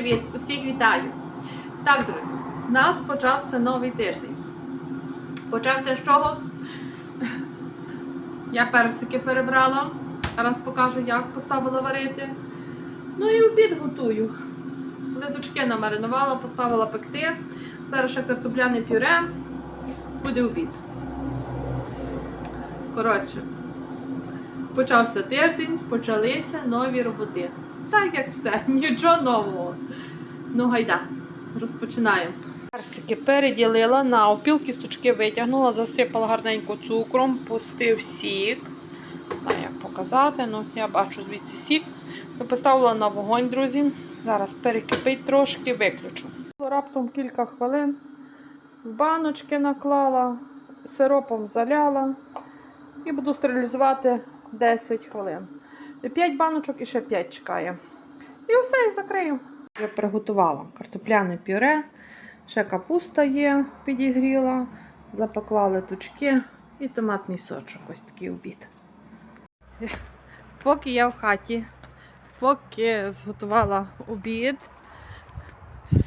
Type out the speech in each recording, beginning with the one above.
привіт! Усіх вітаю! Так, друзі, у нас почався новий тиждень. Почався з чого? Я персики перебрала. Зараз покажу, як поставила варити. Ну і обід готую. Литочки намаринувала, поставила пекти. Зараз ще картопляне пюре. Буде обід. Коротше, почався тиждень, почалися нові роботи. Так як все, нічого нового. Ну, гайда, розпочинаємо. Персики переділила на опіл, кісточки витягнула, засипала гарненько цукром, пустив сік. Не знаю, як показати, ну я бачу звідси сік. Поставила на вогонь, друзі. Зараз перекипить трошки, виключу. Раптом кілька хвилин в баночки наклала, сиропом заляла і буду стерилізувати 10 хвилин. 5 баночок і ще 5 чекає. І все, і закрию. Вже приготувала картопляне пюре, ще капуста є, підігріла, запекла летучки і томатний сочок. Ось такий обід. Поки я в хаті, поки зготувала обід,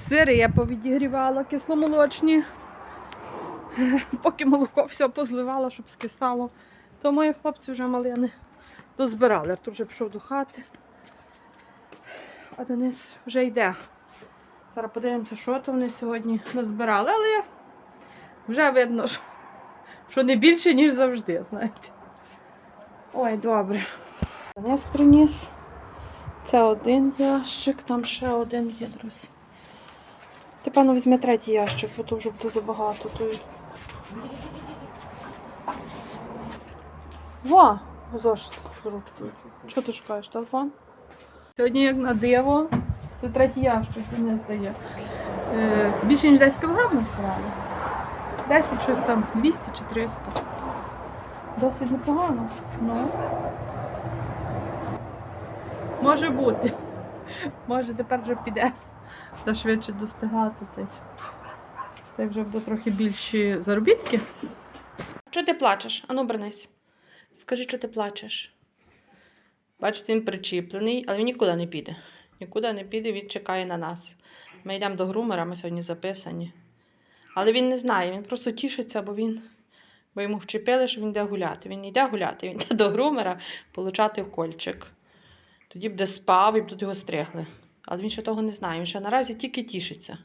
сири я повідігрівала кисломолочні, поки молоко все позливала, щоб скисало, то мої хлопці вже малини дозбирали. Артур вже пішов до хати. А Денис вже йде. Зараз подивимося, що то вони сьогодні назбирали, але вже видно, що, не більше, ніж завжди, знаєте. Ой, добре. Денис приніс. Це один ящик, там ще один є, друзі. Ти, певно, візьме третій ящик, бо то вже буде забагато. То... Во! Зошит з ручкою. Що ти шукаєш? Телефон? Сьогодні, як на диво, це третій ящик, не здає. Е, більше ніж 10 кг насправді. 10 щось там 200 чи 300. Досить непогано. Ну. Може бути. Може тепер вже піде та швидше достигати. Та й- Так вже буде трохи більші заробітки. Чого ти плачеш? Ану, бернись. Скажи, що ти плачеш. Бачите, він причіплений, але він нікуди не піде. Нікуди не піде, він чекає на нас. Ми йдемо до грумера, ми сьогодні записані. Але він не знає, він просто тішиться, бо він. Бо йому вчепили, що він йде гуляти. Він не йде гуляти, він йде до грумера получати кольчик. Тоді буде спав і будуть його стригли. Але він ще того не знає, він ще наразі тільки тішиться.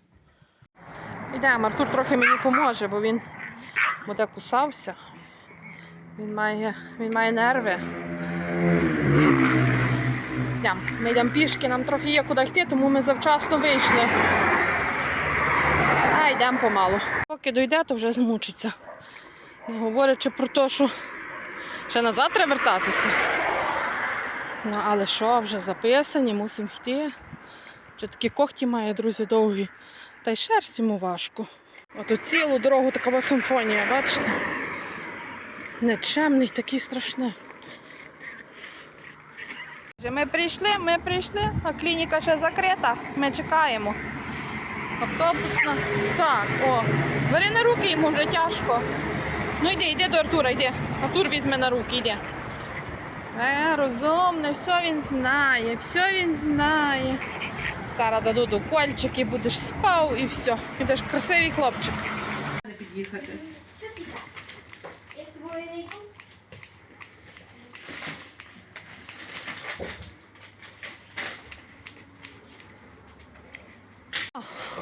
Йдемо, Артур трохи мені поможе, бо він буде кусався. Він має, він має нерви. Ми йдемо пішки, нам трохи є куди йти, тому ми завчасно вийшли. А йдемо помалу. Поки дойде, то вже змучиться. Не говорячи про те, що ще назад треба вертатися. Ну, але що, вже записані, мусимо йти. Вже такі когті має, друзі, довгі. Та й шерсть йому важко. От цілу дорогу така симфонія, бачите? Нечемний, такий страшний. Ми прийшли, ми прийшли, а клініка ще закрита. Ми чекаємо. Автобусна. Так, о, бери на руки йому вже тяжко. Ну йди, йди до Артура, йди. Артур візьме на руки, йди. Е, розумний, все він знає, все він знає. Зараз дадуть укольчик і будеш спав і все. Будеш красивий хлопчик. Під'їхати.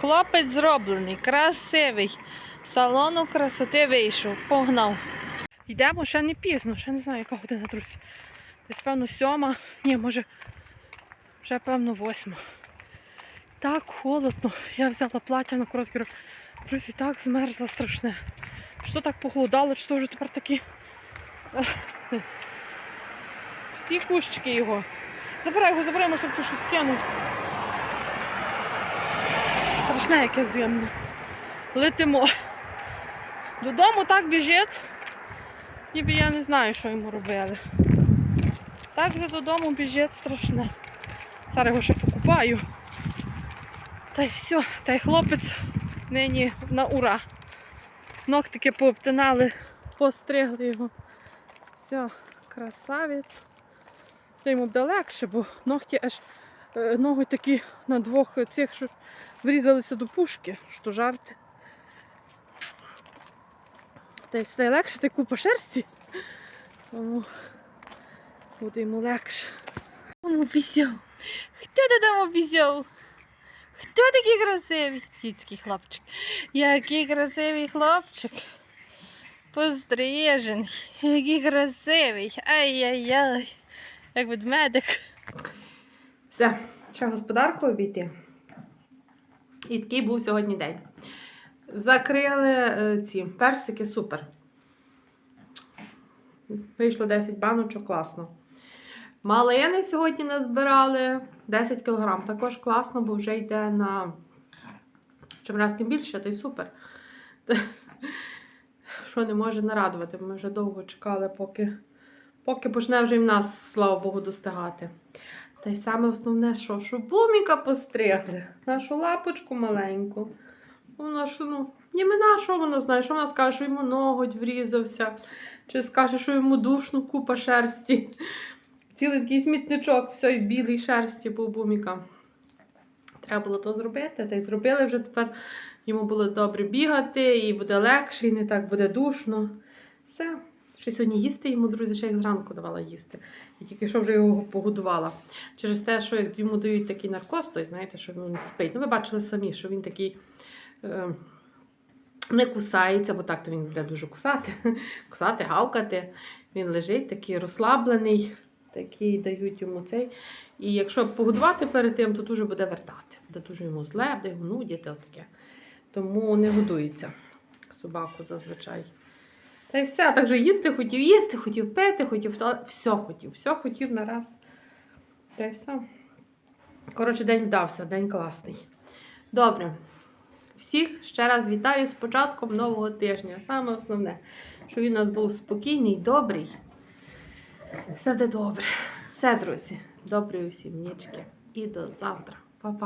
Хлопець зроблений, красивий. Салону красоти вийшов, погнав. Йдемо ще не пізно, ще не знаю, яка година, друзі. Десь певно сьома, ні, може, вже певно восьма. Так холодно. Я взяла плаття на короткий рукав. Друзі, так змерзла страшне. Що так похолодало, чи то вже тепер такі. Всі кущики його. Забирай його, забирай, може, хто щось кинув. Страшне яке зимне. Летимо. Додому так біжить, ніби я не знаю, що йому робили. Так вже додому біжить страшне. Зараз його ще покупаю. Та й все, та й хлопець нині на ура. Ногтики пообтинали, постригли його. Все, красавець. То йому буде легше, бо ногті аж ноги такі на двох цих, що врізалися до пушки, що жарти. Та й стає легше, ти купа шерсті. Тому буде йому легше. Он обіцяв. Хто додому обіцяв? Хто такий красивий? Кіцький хлопчик. Який красивий хлопчик. Пострижений. Який красивий. Ай-яй-яй. Як ведмедик. Все, ще господарку обійти. І такий був сьогодні день. Закрили е, ці персики, супер. Вийшло 10 баночок, класно. Малини сьогодні назбирали 10 кг. Також класно, бо вже йде на чим раз тим більше, та й супер. Що не може нарадувати, ми вже довго чекали, поки, поки почне вже і в нас, слава Богу, достигати. Та й саме основне, що, що буміка постригли, нашу лапочку маленьку. Вона що, ну, німена, що вона знає, що вона скаже, що йому ноготь врізався, чи скаже, що йому душно купа шерсті. Цілий такий смітничок, все, білий шерсті був буміка. Треба було то зробити, та й зробили вже тепер. Йому було добре бігати, і буде легше, і не так буде душно. Все. Ще сьогодні їсти йому, друзі, ще як зранку давала їсти. Я тільки що вже його погодувала. Через те, що як йому дають такий наркоз, то знаєте, що він спить. Ну, ви бачили самі, що він такий е, не кусається, бо так то він буде дуже кусати, кусати, гавкати. Він лежить такий розслаблений, такий дають йому цей. І якщо погодувати перед тим, то дуже буде вертати. Буде дуже йому зле, буде його нудіти, отаке. Тому не годується собаку зазвичай. Та й все, так же їсти хотів їсти, хотів пити, хотів то- все хотів, все хотів на раз. Та й все. Коротше, день вдався, день класний. Добре. Всіх ще раз вітаю з початком нового тижня. Саме основне, що він у нас був спокійний, добрий. Все буде добре. Все, друзі. Доброї усім нічки. І до завтра. Па-па.